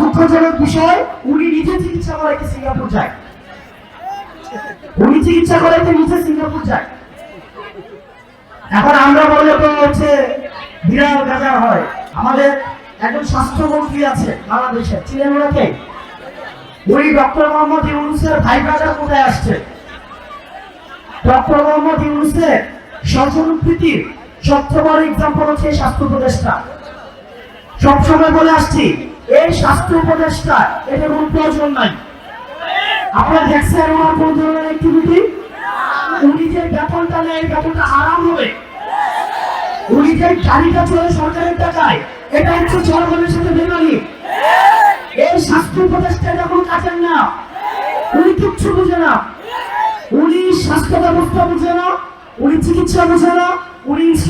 দুঃখজনক বিষয়, উনি নিজে চিকিৎসা করাইতে সিঙ্গাপুর যায়। উনি চিকিৎসা করাইতে নিজে সিঙ্গাপুর যায়। এখন আমরা তো হচ্ছে হয়। আমাদের একজন স্বাস্থ্যমন্ত্রী আছে বাংলাদেশের ছিলেন ওনাকে? ডক্টর মোহাম্মদ ইউনুসের ভাই ব্রাদার কোথায় আসছে? ডক্টর মোহাম্মদ ইউনুসের স্বজনপ্রীতির সবচেয়ে বড় এক্সাম্পল হচ্ছে স্বাস্থ্য উপদেষ্টা। সবসময় বলে আসছি এই স্বাস্থ্য উপদেষ্টা, এটা কোনো প্রয়োজন নাই। আপনারা দেখছেন ওনার কোন ধরনের অ্যাক্টিভিটি উনি যে বেতনটা নেয়, এই বেতনটা আরাম হবে। উনি যে গাড়িটা চলে সরকারের টাকায়, এটা হচ্ছে জনগণের সাথে বেমানি এই স্বাস্থ্য উপদেষ্টা এটা কোনো না, উনি কিচ্ছু বুঝে না। উনি স্বাস্থ্য ব্যবস্থা বুঝে না, উনি চিকিৎসা বুঝে না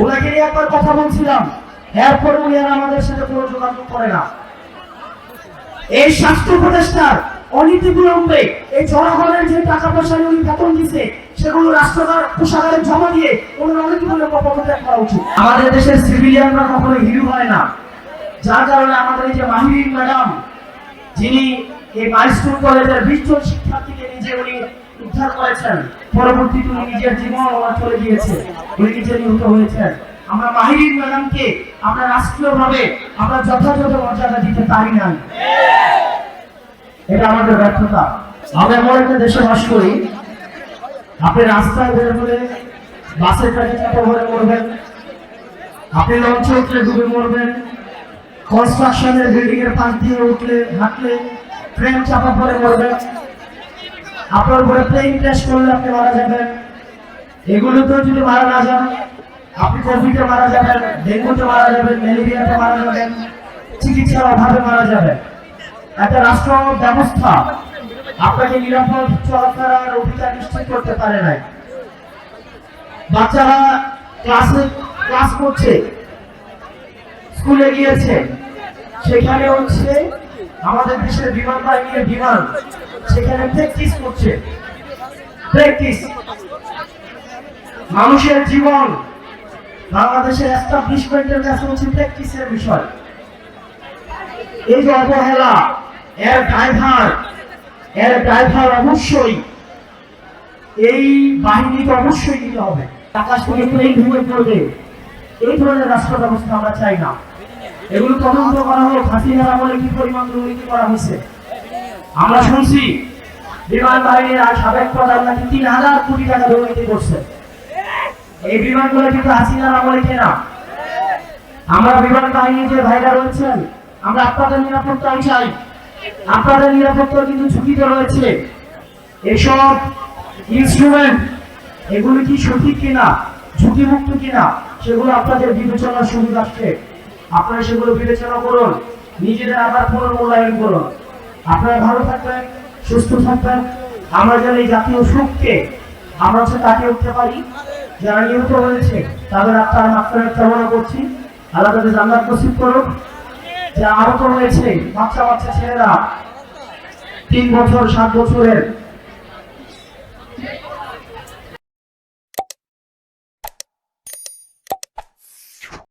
ওনাকে একবার কথা বলছিলাম। এরপর উনি আর আমাদের সাথে কোনো যোগাযোগ করে না। এই স্বাস্থ্য উপদেষ্টার অনীতি বিলম্বে এই জনগণের যে টাকা পয়সা উনি বেতন দিছে, সেগুলো রাষ্ট্রকার কোষাগারে জমা দিয়ে ওনার অনীতি বিলম্ব পদত্যাগ করা উচিত। আমাদের দেশের সিভিলিয়ানরা কখনো হিরো হয় না। যার কারণে আমাদের এই যে মাহিরিন ম্যাডাম, যিনি এই মাইস্কুল কলেজের বিশ শিক্ষার্থীকে নিজে উনি উদ্ধার করেছেন। পরবর্তীতে উনি নিজের জীবন ওনার চলে গিয়েছে। উনি নিজে নিহত হয়েছেন। আমরা মাহিরিন ম্যাডামকে আমরা রাষ্ট্রীয়ভাবে আমরা যথাযথ মর্যাদা দিতে পারি না এটা আমাদের ব্যর্থতা। আমরা এমন একটা দেশে বাস করি, আপনি রাস্তায় বের হলে বাসের কাছে চাপা ভরে মরবেন, আপনি লঞ্চে উঠলে ডুবে মরবেন কনস্ট্রাকশনের বিল্ডিং এর পাশ দিয়ে উঠলে, হাঁটলে ট্রেন চাপা পড়ে মরবেন। আপনার উপরে প্লেন ক্র্যাশ করলে আপনি মারা যাবেন। এগুলোতেও যদি মারা না যান, আপনি কোভিডে মারা যাবেন ডেঙ্গুতে মারা যাবেন ম্যালেরিয়াতে মারা যাবেন, চিকিৎসার অভাবে মারা যাবেন। একটা রাষ্ট্র ব্যবস্থা আপনাকে নিরাপদ চলাফেরার অধিকার নিশ্চিত করতে পারে নাই। বাচ্চারা ক্লাসে ক্লাস করছে স্কুলে গিয়েছে, সেখানে হচ্ছে আমাদের দেশের বিমান বাহিনীর বিমান সেখানে প্র্যাকটিস করছে। প্র্যাকটিস মানুষের জীবন বাংলাদেশের এস্টাবলিশমেন্টের কাছে হচ্ছে প্র্যাকটিসের বিষয়। এই যে অবহেলা, এর ড্রাইভার এর ড্রাইভার অবশ্যই, এই বাহিনীকে অবশ্যই দিতে হবে। আকাশ থেকে প্লেন ঢুকে পড়বে। এই ধরনের রাষ্ট্র ব্যবস্থা আমরা চাই না। এগুলো তদন্ত করা হোক হাসিনার আমলে কি পরিমাণ দুর্নীতি করা হয়েছে? আমরা শুনছি, বিমান বাহিনীর আর সাবেক প্রধান নাকি তিন হাজার কোটি টাকা দুর্নীতি করছে। এই বিমানগুলো কিন্তু হাসিনার আমলে কেনা। আমরা বিমান বাহিনীর যে ভাইরা রয়েছেন, আমরা আপনাদের নিরাপত্তাই চাই। আপনাদের নিরাপত্তা কিন্তু ঝুঁকিতে রয়েছে। এসব ইনস্ট্রুমেন্ট এগুলো কি সঠিক কিনা, ঝুঁকিমুক্ত কিনা, সেগুলো আপনাদের বিবেচনার সুবিধার্থে আপনারা সেগুলো বিবেচনা করুন, নিজেদের আবার পুনর্মূল্যায়ন করুন। আপনারা ভালো থাকবেন, সুস্থ থাকবেন। আমরা যেন এই জাতীয় সুখকে, আমরা হচ্ছে তাকে উঠতে পারি। যারা নিহত হয়েছে, তাদের আপনার মাত্রায় কামনা করছি। আল্লাহ তাদের জান্নাত নসিব করুক। যারা আহত হয়েছে বাচ্চা বাচ্চা ছেলেরা, তিন বছর, সাত বছরের